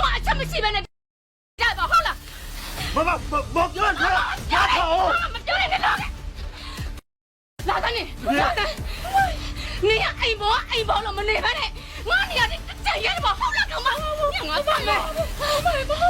တို့ကအချက်မရှိဘဲနဲ့ကြတော့ဟုတ်လားမမမပြောရတာရတာ哦မပြောနဲ့တော့လာကနေနေအိမ်ဘောအိမ်ဘောလို့မနေဘဲနဲ့ငါနေရတဲ့ကြံရဲဘောဟုတ်လားကောင်မငါပါမယ်ဘာမ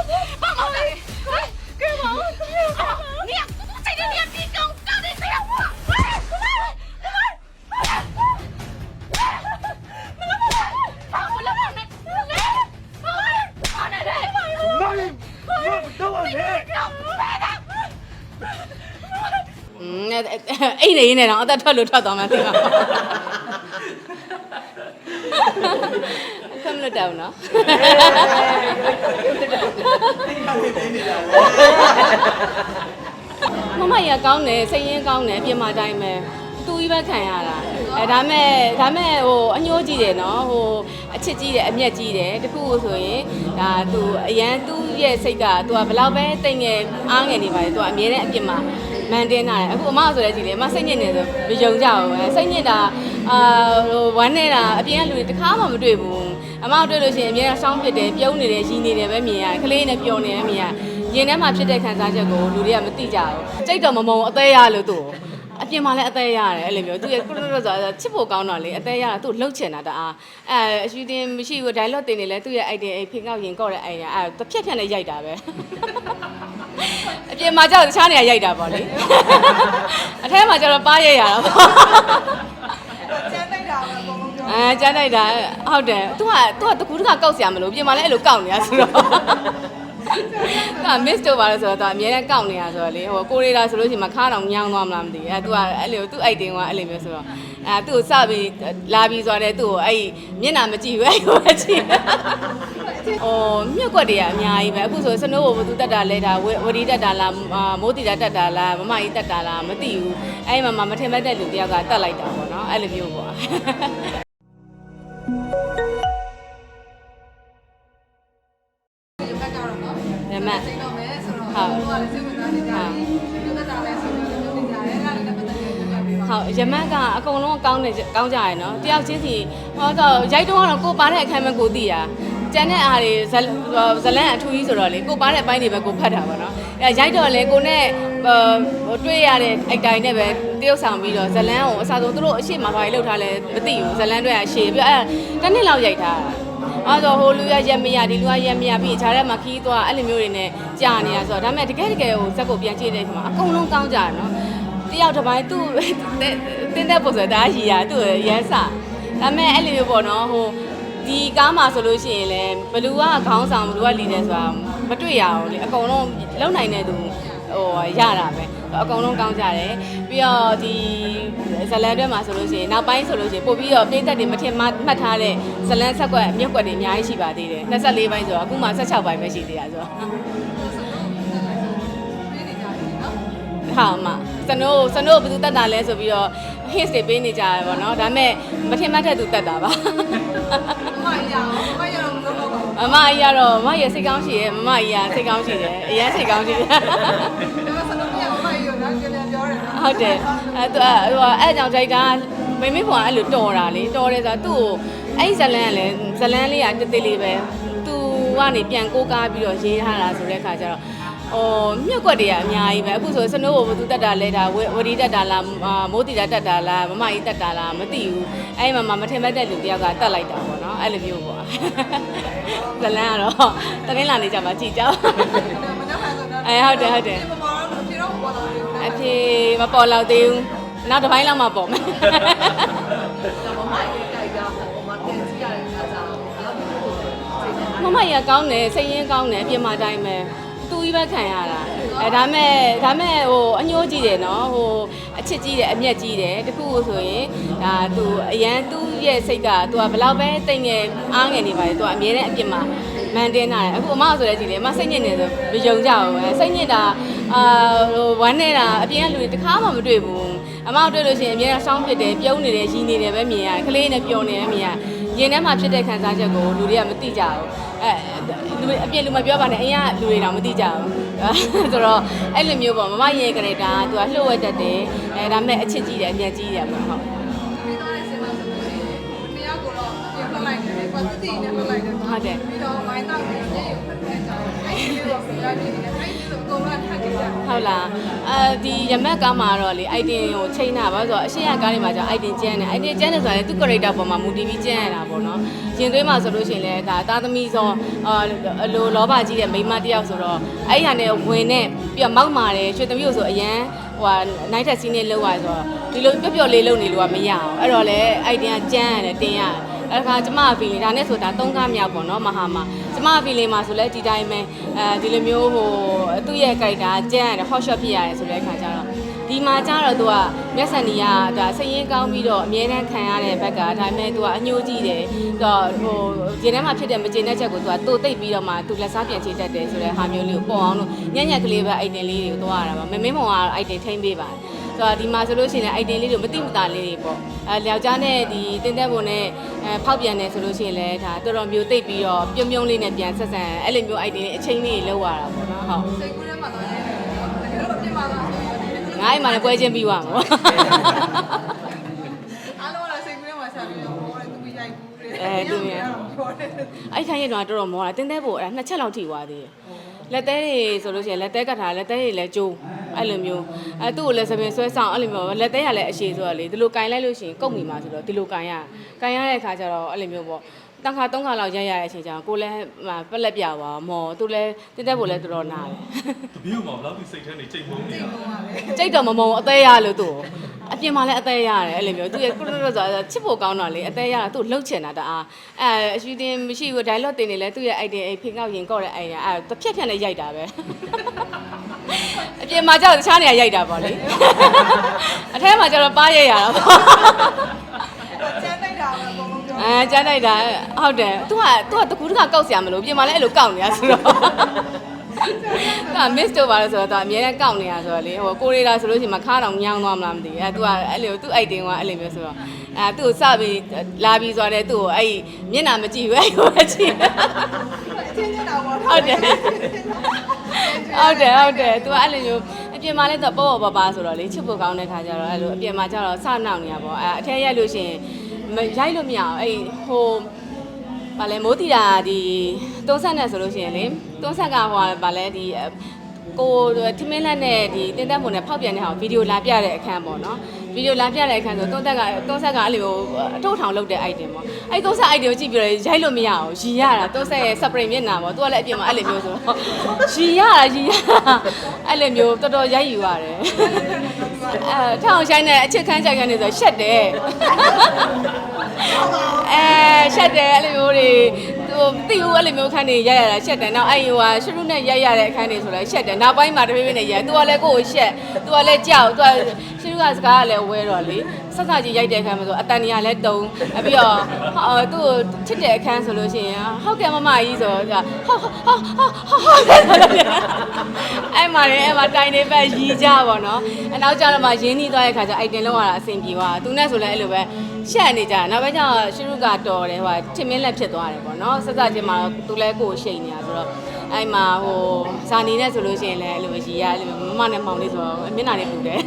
အိမ်နေနေတော့အသက်ထွက်လို့ထွက်သွားမှသိမှာကမလို့တောင်းနော်မမရကောင်းတယ်စိတ်ရင်းကောင်းတယ်ပြင်မာတိုင်းပဲသူကြီးပဲခံရတာ အဲဒါမဲ့ဒါမဲ့ဟိုအညိုးကြီးတယ်နော်ဟိုအချစ်ကြီးတယ်အမျက်ကြီးတယ်တခုဆိုရင်ဒါသူအရန်သူ့ရဲ့စိတ်ကသူကဘလောက်ပဲတိတ်ငယ်အားငယ်နေပါလေသူကအမြဲတမ်းအပြစ်မှာမန်တင်းတာတယ်အခုအမဆိုတဲ့ကြည့်လေအမစိတ်ညစ်နေဆိုမယုံကြဘူးပဲစိတ်ညစ်တာအာဟိုဝမ်းနေတာအပြင်ကလူတွေတခါမှမတွေ့ဘူးအမတွေ့လို့ရှိရင်အမြဲတမ်းစောင်းဖြစ်တယ်ပြုံးနေတယ်ရီနေတယ်ပဲမြင်ရတယ်ကလေးနဲ့ပျော်နေတယ်မြင်ရတယ်ရင်ထဲမှာဖြစ်တဲ့ခံစားချက်ကိုလူတွေကမသိကြဘူးစိတ်တော်မမုံအသေးရလို့သူ့ကိုအ ပြင်မှာလည်းအသေးရတယ်အဲ့လိုမျိုးသူကကုလရဆိုတာချစ်ဖို့ကောင်းတော့လေအသေးရတာသူ့လှုပ်ချင်တာတအားအဲအရှူတင်မရှိဘူး dialogue တင်နေလဲသူ့ရဲ့ idea အိဖင်ကောက်ရင်ကောက်တဲ့ idea အဲတစ်ဖြက်ဖြက်နဲ့ရိုက်တာပဲအပြင်မှာကြောက်တခြားနေရာရိုက်တာပေါ့လေအထဲမှာကျတော့ပါရိုက်ရတာပေါ့ကျန်းလိုက်တာပဲအကုန်လုံးပြောအဲကျန်းလိုက်တာဟုတ်တယ်သူကသူကတကူတခါကောက်ဆရာမလို့ပြင်မှာလည်းအဲ့လိုကောက်နေတာဆိုတော့ က miss တော့ပါလို့ဆိုတော့သူအများနဲ့ကောက်နေတာဆိုတော့လေဟိုကိုရီတာဆိုလို့ရှိရင်မခါတော့ညောင်းသွားမလားမသိဘူးအဲသူကအဲ့လိုသူ့ item ကအဲ့လိုမျိုးဆိုတော့အဲသူ့ကိုစပြီးလာပြီးဆိုတော့သူ့ကိုအဲ့မျက်နှာမကြည့်ဘူးအဲ့လိုပဲကြည့်ဟိုမြက်ကွက်တွေကအများကြီးပဲအခုဆိုစနိုးကိုဘသူတက်တာလဲဒါဝဒီတက်တာလားမိုးတီတာတက်တာလားမမကြီးတက်တာလားမသိဘူးအဲ့မှာမထင်မဲ့တဲ့လူတယောက်ကတက်လိုက်တာပေါ့နော်အဲ့လိုမျိုးပေါ့ ကလည်းစိတ်ဝင်စားနေကြတယ်ဒီကတာလည်းဆိုတော့ပြောနေကြတယ်အဲ့ဒါလည်းပတ်သက်ပြီးပြောပြပေးပါဟုတ်ရမတ်ကအကုန်လုံးကောင်းတယ်ကောင်းကြရယ်နော်တယောက်ချင်းစီဟောတော့ရိုက်တော့ကတော့ကိုပါတဲ့အခန်းမဲ့ကိုသိတာကျန်တဲ့အားတွေဇလဇလန်အထူးကြီးဆိုတော့လေကိုပါတဲ့အပိုင်းတွေပဲကိုဖတ်တာပါနော်အဲရိုက်တော့လေကိုနဲ့ဟိုတွေ့ရတဲ့အိုက်တိုင်းနဲ့ပဲတရုပ်ဆောင်ပြီးတော့ဇလန်ကိုအစားဆုံးသူတို့အရှိမဘာကြီးလောက်ထားလဲမသိဘူးဇလန်တွေကအရှိပြီးတော့အဲတစ်နှစ်လောက်ရိုက်ထားတာ အဲ့တော့ဟိုလူရရက်မရဒီလူကရက်မရပြီးခြားထဲမှာခီးသွားအဲ့လိုမျိုးတွေနဲ့ကြာနေတာဆိုတော့ဒါပေမဲ့တကယ်တကယ်ဟိုဇက်ကိုပြန်ကြည့်တဲ့အခါမှာအကုန်လုံးကောင်းကြတယ်နော်တယောက်တစ်ပိုင်းသူ့တင်းတဲ့ပုံစံဒါရီယာသူ့ရမ်းစာဒါပေမဲ့အဲ့လိုမျိုးပေါ့နော်ဟိုဒီကားမှာဆိုလို့ရှိရင်လည်းဘလူကခေါင်းဆောင်ဘလူကလီတယ်ဆိုတာမတွေ့ရအောင်လေအကုန်လုံးလုံနိုင်တဲ့သူဟိုရတာပဲအကုန်လုံးကောင်းကြတယ်ပြီးတော့ဒီ ဇလန်တွေမှာဆိုလို့ရှိရင်နောက်ပိုင်းဆိုလို့ရှိရင်ပို့ပြီးတော့ပြည်သက်တွေမထင်မှမှတ်ထားတဲ့ဇလန်ဆက်ကွက်မြက်ကွက်တွေအများကြီးရှိပါသေးတယ်24ပိုင်းဆိုတော့အခုမှ16ပိုင်းပဲရှိသေးတာဆိုတော့ပေးနေကြတယ်နော်ဟာအမစနိုးစနိုးဘယ်သူတက်တာလဲဆိုပြီးတော့ hints တွေပေးနေကြရပါတော့ဒါပေမဲ့မထင်မှတ်တဲ့သူတက်တာပါမမရအောင်မမရအောင်လုပ်တော့ပါဘူးအမအကြီးကတော့မမရဲ့စိတ်ကောင်းရှိရဲ့မမကြီးကစိတ်ကောင်းရှိတယ်အရင်စိတ်ကောင်းရှိတယ် ဟုတ်တယ်အဲသူဟိုအဲ့ကြောင့်ဒိုက်တာမိမိဖွာအဲ့လိုတော်တာလေတော်တယ်ဆိုတော့သူ့ကိုအဲ့ဇလန်းကလည်းဇလန်းလေးကတသေးလေးပဲသူကနေပြန်ကိုးကားပြီးတော့ရေးထားတာဆိုတဲ့အခါကျတော့ဟိုမြက်ကွက်တွေကအများကြီးပဲအခုဆိုစနိုးကိုဘသူတက်တာလဲဒါဝဒီတက်တာလားမိုးတီတာတက်တာလားမမကြီးတက်တာလားမသိဘူးအဲ့မှာမထင်မဲ့တဲ့လူတယောက်ကတက်လိုက်တာပေါ့နော်အဲ့လိုမျိုးပေါ့ဇလန်းကတော့တရင်လာနေကြမှာကြည်ကြောက်မနက်ဖြန်ဆိုတော့အဲဟုတ်တယ်ဟုတ်တယ် ဖြေမပေါ်တော့သေးဘူးနောက်တစ်ပိုင်းလောက်မှပေါ်မယ်မမရကြိုက်တာပေါ့မတင်ကြည့်ရတယ်ခါစားတော့အဲ့လိုမျိုးစိတ်နဲ့မမရကောင်းတယ်စိတ်ရင်းကောင်းတယ်ပြင်မာတိုင်းပဲသူကြီးပဲခံရတာအဲဒါမဲ့ဒါမဲ့ဟိုအညိုးကြီးတယ်နော်ဟိုအချစ်ကြီးတယ်အမျက်ကြီးတယ်တခုဆိုရင်ဒါသူအရန်သူ့ရဲ့စိတ်ကသူကဘလောက်ပဲတိတ်ငယ်အားငယ်နေပါလေသူကအမြဲတမ်းအပြစ်မှာမန်တင်းတာတယ်အခုအမဆိုတဲ့ကြည့်လေအမစိတ်ညစ်နေဆိုမယုံကြဘူးပဲစိတ်ညစ်တာ အာဟိုဝမ်းနေတာအပြင်ကလူတွေတခါမှမတွေ့ဘူးအမတွေ့လို့ရှိရင်အမြဲတမ်းစောင်းဖြစ်တယ်ပြုံးနေတယ်ရီနေတယ်ပဲမြင်ရတယ်ကလေးနဲ့ပျော်နေတယ်မြင်ရတယ်ရင်ထဲမှာဖြစ်တဲ့ခံစားချက်ကိုလူတွေကမသိကြဘူးအဲလူအပြင်လူမပြောပါနဲ့အရင်ကလူတွေတော့မသိကြဘူးဆိုတော့အဲ့လိုမျိုးပေါ့မမရဲ့ကလေးကသူကလှုပ်ဝက်တတ်တယ်အဲဒါမဲ့အချစ်ကြီးတယ်အမျက်ကြီးတယ်ပေါ့ဟုတ်ပြီးတော့ဆင်မဆိုလို့ရှိရင်တယောက်ကိုတော့ပြန်ဖတ်လိုက်တယ်ပတ်တတိနဲ့ထွက်လိုက်တယ်ဟုတ်တယ်ပြီးတော့မိုင်းတော့ပြီးတော့ညရုံဖက်ဖက်ကြအဲ့ဒီလေးတော့ပြရနေတယ်အဲ့ဒီလိုအ ကုန်လုံးထပ်ကြည့်ကြဟုတ်လားအဲဒီရမက်ကားမှာတော့လေ item ကိုချိန်တာပါဆိုတော့အရှိရကားတွေမှာကျ item ကျန်းတယ် item ကျန်းတယ်ဆိုရင်သူ character ပေါ်မှာမူတည်ပြီးကျန်းရတာပေါ့နော်ရင်သွေးမှာဆိုလို့ရှိရင်လည်းဒါသားသမီးဆိုအာအလိုလောဘကြီးတဲ့မိန်းမတစ်ယောက်ဆိုတော့အဲ့ဒီဟာနဲ့ဝင်နဲ့ပြီးတော့မောက်မာတယ်ရွှေသမီးကိုဆိုအရန်ဟိုဟာနိုင်တက်စီးနေလောက်ရဆိုတော့ဒီလိုပျော့ပျော့လေးလုပ်နေလို့ကမရအောင်အဲ့တော့လေ item ကကျန်းရတယ်တင်ရတယ်အဲ့ဒါကကျမအဖီလေးဒါနဲ့ဆိုတာ၃ကားမြောက်ပေါ့နော်မဟာမှာ ကျမအဖီလေးမှာဆိုလဲဒီတိုင်းပဲအဲဒီလိုမျိုးဟိုသူ့ရဲ့ character ကျန်းရတယ် hot shot ဖြစ်ရတယ်ဆိုတဲ့အခါကျတော့ဒီမှာကျတော့သူကမျက်စံနီကဒါစိတ်ရင်းကောင်းပြီးတော့အမြဲတမ်းခံရတဲ့ဘက်ကဒါပေမဲ့သူကအညှိုးကြည့်တယ်သူကဟိုဒီထဲမှာဖြစ်တဲ့မကျေနပ်ချက်ကိုသူကတိုးတိတ်ပြီးတော့မှသူလက်စားပြန်ချေတတ်တယ်ဆိုတဲ့ဟာမျိုးလေးကိုပေါ်အောင်လို့ညံ့ညက်ကလေးပဲ item လေးတွေကိုသွားရတာပါမမင်းမောင်က item ထိမ့်ပေးပါတယ် ဆိုတော့ဒီမှာဆိုလို့ရှိရင်လည်း item လေးတွေမတိမတာလေးတွေပေါ့အဲယောက်ျားနဲ့ဒီတင်းတက်ပုံနဲ့အဲဖောက်ပြန်တယ်ဆိုလို့ရှိရင်လည်းဒါတော်တော်မျိုးတိတ်ပြီးတော့ပြုံးပြုံးလေးနဲ့ပြန်ဆက်ဆံအဲ့လိုမျိုး item လေးအချိန်လေးလောက်ရတာပေါ့နော်ဟုတ်စိတ်ကူးထဲမှာတော့ရဲတယ်တကယ်တော့ပြင်ပါလားဆိုတော့ငါ့အိမ်မှာလည်းပွဲချင်းပြီးသွားမှာပေါ့အားလုံးကစိတ်ကူးထဲမှာဆက်ပြီးတော့ဟောတယ်သူမရိုက်ဘူးတဲ့အဲသူမြန်ဟောတယ်အဲ့ခိုင်းရတော့တော်တော်မောတာတင်းတဲဖို့အဲ့ဒါနှစ်ချက်လောက်ထိသွားသေးတယ်လက်သေးတွေဆိုလို့ရှိရင်လက်သေးကတ်ထားလက်သေးတွေလည်းကျိုး အဲ့လိုမျိုးအဲသူ့ကိုလည်းသပင်ဆွဲဆောင်အဲ့လိုမျိုးလက်သေးကလည်းအရှိဆိုတော့လေဒီလိုကင်လိုက်လို့ရှိရင်ကုတ်မိမှာဆိုတော့ဒီလိုကင်ရကင်ရတဲ့အခါကျတော့အဲ့လိုမျိုးပေါ့တန်ခါသုံးခါလောက်ရိုက်ရတဲ့အချိန်ကျတော့ကိုလည်းပက်လက်ပြပါမော်သူလည်းတင်းတဲဖို့လည်းတော်တော်နာတယ်တပည့်ကဘယ်လောက်ထိစိတ်ထဲနေချိန်မုန်းနေရလဲကြိတ်တော့မမုံအသေးရလို့သူ့ကိုအပြင်မှာလည်းအသေးရတယ်အဲ့လိုမျိုးသူရဲ့ကုရရဆိုချစ်ဖို့ကောင်းတော့လေအသေးရတာသူ့လှုပ်ချင်တာတအားအဲအရှူတင်မရှိဘူး dialogue တင်နေလဲသူ့ရဲ့ idea အိမ်ဖင်ကောက်ရင်ကော့တဲ့ idea အဲတစ်ဖြက်ဖြက်နဲ့ရိုက်တာပဲ အပြင်မှာကျတော့တခြားနေရာရိုက်တာပေါ့လေအထဲမှာကျတော့ပါရိုက်ရတာပေါ့ကျန်းလိုက်တာပဲအကုန်လုံးပြောအဲကျန်းလိုက်တာဟုတ်တယ်သူကသူကတကူတကကောက်စရာမလိုပြင်မှာလည်းအဲ့လိုကောက်နေရဆိုတော့က miss တော့ပါလို့ဆိုတော့သူအများနဲ့ကောက်နေရဆိုတော့လေဟိုကိုရီတာဆိုလို့ရှိရင်မခါတော့ညောင်းသွားမလားမသိဘူးအဲသူကအဲ့လိုသူ့ item ကအဲ့လိုမျိုးဆိုတော့အဲသူ့ကိုစပြီးလာပြီးဆိုတော့သူ့ကိုအဲ့မျက်နှာမကြည့်ဘူးအဲ့ကိုပဲကြည့်အချင်းချင်းတော့ပေါ့ဟုတ်တယ် ဟုတ်တယ်ဟုတ်တယ်သူကအဲ့လိုမျိုးအပြင်မှာလည်းသူပေါ့ပေါ့ပါပါဆိုတော့လေချစ်ဖို့ကောင်းတဲ့ခါကျတော့အဲ့လိုအပြင်မှာကျတော့စနောက်နေရပေါ့အဲအထက်ရိုက်လို့ရှိရင်မရိုက်လို့မရအောင်အဲ့ဟိုဗာလဲမိုးတီတာဒီတွန်းဆက်နဲ့ဆိုလို့ရှိရင်လေတွန်းဆက်ကဟိုဗာလဲဒီကိုထမင်းလက်နဲ့ဒီတင်းတက်ပုံနဲ့ဖောက်ပြန်တဲ့ဟာဗီဒီယိုလာပြတဲ့အခန်းပေါ့နော် ဗီဒီယိုလာပြတဲ့အခန်းဆိုတွန်းသက်ကတွန်းဆက်ကအဲ့လိုအထုတ်ထောင်လုပ်တဲ့ item ပေါ့အဲ့တွန်းဆက် item ကိုကြည့်ပြီးတော့ရိုက်လို့မရအောင်ရီရတာတွန်းဆက်ရဲ့ spray မျက်နှာပေါ့သူကလည်းအပြင်မှာအဲ့လိုမျိုးဆိုတော့ရီရတာရီရတာအဲ့လိုမျိုးတော်တော်ရိုက်ယူရတယ်အဲထောင်ဆိုင်နဲ့အချစ်ခန်းကြိုက်ခန်းနေဆိုရှက်တယ်အဲရှက်တယ်အဲ့လိုမျိုးတွေသူတိဦးအဲ့လိုမျိုးခန်းတွေရိုက်ရတာရှက်တယ်နောက်အဲ့ဟိုဟာရှုရုနဲ့ရိုက်ရတဲ့အခန်းတွေဆိုလဲရှက်တယ်နောက်ပိုင်းမှာတဖြည်းဖြည်းနဲ့ရိုက်သူကလည်းကိုယ့်ကိုရှက်သူကလည်းကြောက်သူကရှုရု ကစကားကလည်းဝဲတော့လေဆက်စကြီးရိုက်တဲ့အခန်းမှာဆိုအတန်ကြီးကလည်းတုံအပြီးတော့ဟောသူ့ကိုချစ်တဲ့အခန်းဆိုလို့ရှိရင်ဟုတ်ကဲ့မမကြီးဆိုတော့ဟောဟောဟောဟောဟောအဲ့မှာလည်းအဲ့မှာတိုင်နေပဲရီကြပါတော့အနောက်ကျတော့မှရင်းနှီးသွားတဲ့ခါကျအိုက်တင်လောက်ရတာအဆင်ပြေသွားသူနဲ့ဆိုလည်းအဲ့လိုပဲရှက်နေကြနောက်ပိုင်းကျတော့ရှုရုကတော်တယ်ဟိုချင်မင်းလက်ဖြစ်သွားတယ်ပေါ့နော်ဆက်စချင်းမှာသူလည်းကိုယ်ရှိန်နေတာဆိုတော့ အဲ့မှာဟိုဇာနီနဲ့ဆိုလို့ရှိရင်လည်းအဲ့လိုရီရအဲ့လိုမမနဲ့မောင်လေးဆိုတော့မျက်နှာလေးပူတယ်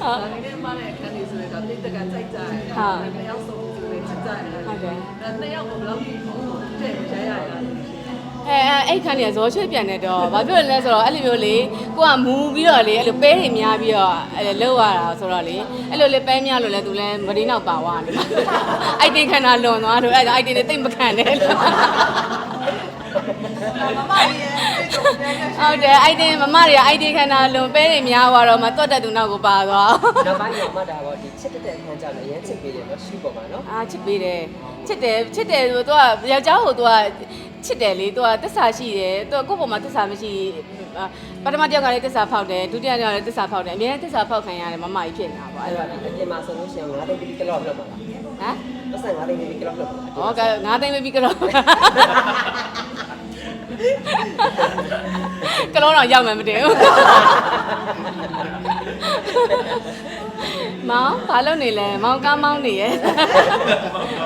ဒါနဲ့မှလည်းအခန်းလေးဆိုတော့တိတ်တက်ကကြိုက်ကြတယ်နှစ်ယောက်ဆုံးဆိုရင်ချစ်ကြတယ်ဒါနှစ်ယောက်ကိုဘယ်လောက်ထိတဲ့ရိုက်ရရလဲ အဲအဲအဲ့ခန်းကြီးကဇော်ချွေပြန်နေတော့ဘာဖြစ်လဲဆိုတော့အဲ့လိုမျိုးလေကိုကမူပြီးတော့လေအဲ့လိုပဲတွေများပြီးတော့အဲ့လိုလောက်ရတာဆိုတော့လေအဲ့လိုလေပဲများလို့လဲသူလဲမဒီနောက်ပါသွားတယ်အိုက်တင်ခန္ဓာလွန်သွားလို့အဲ့ဒါအိုက်တင်တွေတိတ်မခံနဲ့လို့မမကြီးရဲ့အဲ့လိုပြန်ရဟုတ်တယ်အိုက်တင်မမတွေကအိုက်တင်ခန္ဓာလွန်ပဲတွေများသွားတော့မှတွတ်တက်သူနောက်ကိုပါသွားနောက်ပိုင်းတော့မှတ်တာပေါ့ဒီချစ်တဲ့အခန်းကြောင့်လည်းအရင်ချစ်ပေးတယ်နော်ရှူပေါ်မှာနော်အာချစ်ပေးတယ်ချစ်တယ်ချစ်တယ်ဆိုတော့သူကယောက်ျားကိုသူက ချစ်တယ်လေသူကတစ္ဆာရှိတယ်သူကကိုယ့်ပေါ်မှာတစ္ဆာမရှိအာပထမတစ်ယောက်ကလည်းတစ္ဆာဖောက်တယ်ဒုတိယတစ်ယောက်ကလည်းတစ္ဆာဖောက်တယ်အများကြီးတစ္ဆာဖောက်ခံရတယ်မမကြီးဖြစ်နေတာပေါ့အဲ့အဲ့တော့တော့ဒီအပြင်မှာဆိုလို့ရှိရင်ငါတို့ဒီကလော့လောက်ပါလားဟမ်ပတ်စံငါတို့ဒီကလော့လောက်ပါလားဟောကငါးသိန်းပဲပြီးကတော့ကလုံးတော့ရောက်မှမတင်ဘူးမောင်ဘာလုပ်နေလဲမောင်ကားမောင်းနေရဲ့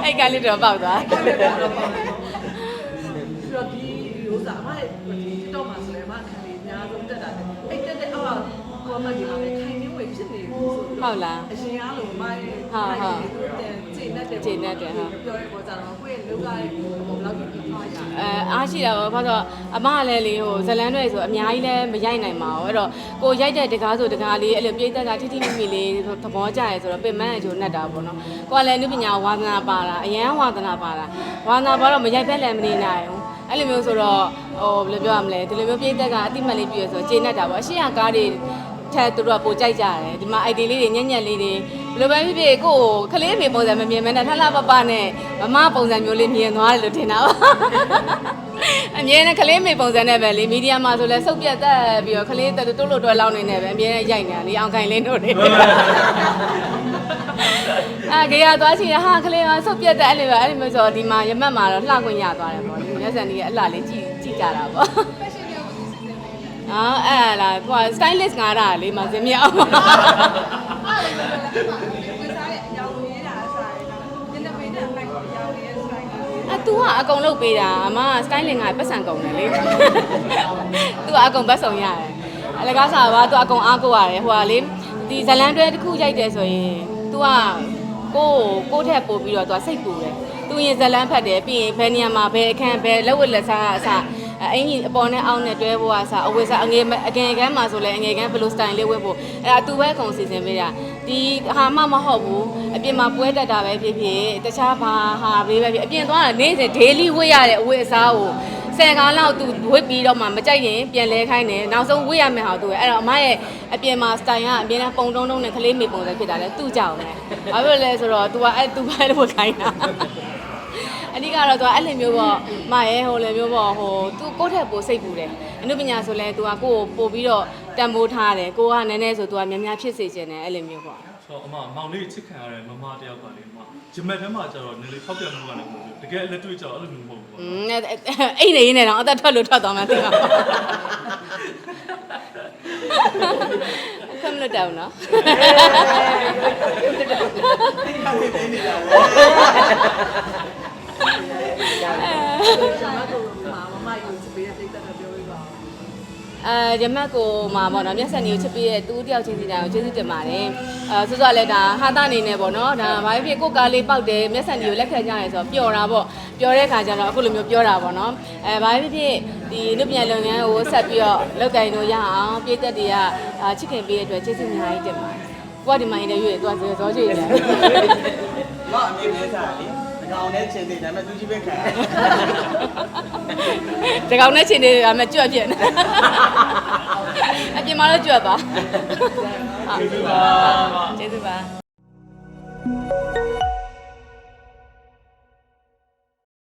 အဲ့ကလေးတော့ပေါက်သွားပြီးတော့ဒီဥစားမရဲ့ဒီတော့မှာဆိုလည်းမခံလေးအများဆုံးတက်တာတယ်အဲ့တက်တဲ့အောက်က ကောမဒီမှာပဲခိုင်နေဝေဖြစ်နေဘူးဆိုတော့ဟုတ်လားအရင်အားလုံးမရဲ့ဟုတ်ဟုတ်တန်ကြည့်ချိန်နဲ့တယ်ချိန်နဲ့တယ်ဟုတ်ပြောရဲပေါ်ကြတော့ကိုယ့်ရဲ့လောကရဲ့ဘယ်လောက်ကြီးပြီးသွားကြအဲအားရှိတာပေါ့ဘာလို့အမကလည်းလေဟိုဇလန်းတွေဆိုအများကြီးလည်းမရိုက်နိုင်ပါဘူးအဲ့တော့ကိုရိုက်တဲ့တကားဆိုတကားလေးအဲ့လိုပြိသက်ကထိထိမိမိလေးသဘောကျရဲဆိုတော့ပင်မအကျိုးနဲ့တာပေါ့နော်ကိုကလည်းအနုပညာဝါသနာပါတာအရန်ဝါသနာပါတာဝါသနာပါတော့မရိုက်ဖက်လည်းမနေနိုင်ဘူးအဲ့လိုမျိုးဆိုတော့ဟိုဘယ်လိုပြောရမလဲဒီလိုမျိုးပြိသက်ကအတိမတ်လေးပြည့်ဆိုတော့ကျေနပ်တာပေါ့အရှိရကားတွေ ထက်သူတို့ကပိုကြိုက်ကြတယ်ဒီမှာ ID လေးတွေညံ့ညက်လေးတွေဘယ်လိုပဲဖြစ်ဖြစ်ကိုယ်ကိုခလေးမေပုံစံမမြင်မဲနဲ့ထလှပပနဲ့မမပုံစံမျိုးလေးမြင်သွားတယ်လို့ထင်တာပါအမြဲတမ်းခလေးမေပုံစံနဲ့ပဲလေမီဒီယာမှာဆိုလဲစုပ်ပြတ်တက်ပြီးတော့ခလေးတက်တိုးလို့တွဲလောင်းနေနေပဲအမြဲတမ်းရိုက်နေတာလေအောင်ခိုင်လင်းတို့နေအာကြေရသွားချင်ဟာခလေးကစုပ်ပြတ်တက်အဲ့လိုပဲအဲ့လိုမျိုးဆိုတော့ဒီမှာရမက်မှာတော့လှခွင့်ရသွားတယ်ပေါ့ဒီမျက်စံကြီးရဲ့အလှလေးကြည့်ကြည့်ကြတာပေါ့ အော်အဲ့လားဟို stylist ငါတာလေးမစင်မြောက်အတူကအကုန်လုတ်ပေးတာအမက styling ကပတ်စံကုန်တယ်လေသူကအကုန်ပတ်စုံရတယ်အလကားစားပါသူအကုန်အားကိုရတယ်ဟိုကလေဒီဇလန်တွဲတစ်ခုရိုက်တယ်ဆိုရင်သူကကိုကိုထက်ပို့ပြီးတော့သူကစိတ်ပူတယ်သူရင်ဇလန်ဖတ်တယ်ပြီးရင်ဘယ်နေရာမှာဘယ်အခန်းဘယ်လက်ဝတ်လက်စားအစား အင်ကြီးအပေါ်နဲ့အောက်နဲ့တွဲဖို့ကစားအဝယ်စားအငယ်အငယ်ကန်းမှာဆိုလဲအငယ်ကန်းဘယ်လို style လေးဝတ်ဖို့အဲ့ဒါသူပဲအကုန်စီစဉ်ပေးတာဒီဟာမှမဟုတ်ဘူးအပြင်မှာပွဲတက်တာပဲဖြစ်ဖြစ်တခြားဘာဟာပဲပဲဖြစ်အပြင်သွားတာနေ့စဉ် daily ဝတ်ရတဲ့အဝယ်အစားကိုဆယ်ကားလောက်သူဝစ်ပြီးတော့မှမကြိုက်ရင်ပြန်လဲခိုင်းတယ်နောက်ဆုံးဝစ်ရမယ်ဟာသူရဲ့အဲ့တော့အမရဲ့အပြင်မှာ style ကအမြဲတမ်းပုံတုံးတုံးနဲ့ကလေးမေပုံစံဖြစ်တာလဲသူ့ကြောင့်လဲဘာဖြစ်လဲဆိုတော့ तू ကအဲ့ तू ပဲလို့ခိုင်းတာ ဓိကတော့သူကအဲ့လိုမျိုးပေါ့မရဲဟိုလိုမျိုးပေါ့ဟိုသူကိုယ့်ထက်ပိုစိတ်ပူတယ်အနုပညာဆိုလဲသူကကိုယ့်ကိုပို့ပြီးတော့တန်ဖိုးထားတယ်ကိုကနည်းနည်းဆိုသူကများများဖြစ်စေချင်တယ်အဲ့လိုမျိုးပေါ့ဆိုတော့အမမောင်လေးချစ်ခံရတဲ့မမတယောက်ပါလေအမဂျမက်ထဲမှာကျတော့နည်းလေးဖောက်ပြန်မှုကလည်းမဟုတ်ဘူးတကယ်လက်တွေ့ကျတော့အဲ့လိုမျိုးမဟုတ်ဘူးอืมအဲ့နေရင်းနဲ့တော့အသက်ထွက်လို့ထွက်သွားမှသိမှာပေါ့ခွင့်မလို့တောင်းနော် ကျွန်မတို့မှာမမယူချပေးတဲ့တိတ်တက်တော့ပြောပြပါဦးအဲရမတ်ကိုမှာပေါ့နော်မျက်စံကြီးကိုချစ်ပြီးတဲ့တူတယောက်ချင်းစီတိုင်းကိုကျေးဇူးတင်ပါတယ်အဲဆိုတော့လည်းဒါဟာတာအနေနဲ့ပေါ့နော်ဒါဘာဖြစ်ဖြစ်ကိုယ်ကားလေးပေါက်တယ်မျက်စံကြီးကိုလက်ခံကြရဲဆိုတော့ပျော်တာပေါ့ပျော်တဲ့ခါကျတော့အခုလိုမျိုးပြောတာပေါ့နော်အဲဘာဖြစ်ဖြစ်ဒီလူပညာလုပ်ငန်းကိုဆက်ပြီးတော့လောက်ကင်လို့ရအောင်ပြည်သက်တွေကအာချစ်ခင်ပေးတဲ့အတွက်ကျေးဇူးအများကြီးတင်ပါတယ်ကိုကဒီမှာအင်တာဗျူးတွေသူကဇောကြည့်နေတယ်မအမြင်လဲစားလေ တကောင်နဲ့ချင်းသေးဒါပေမဲ့သူကြီးပဲခံရဒီကောင်နဲ့ချင်းနေတယ်ဒါမှကြွက်ပြက်နေအပြင်မှာတော့ကြွက်ပါကျေးဇူးပါကျေးဇူးပါ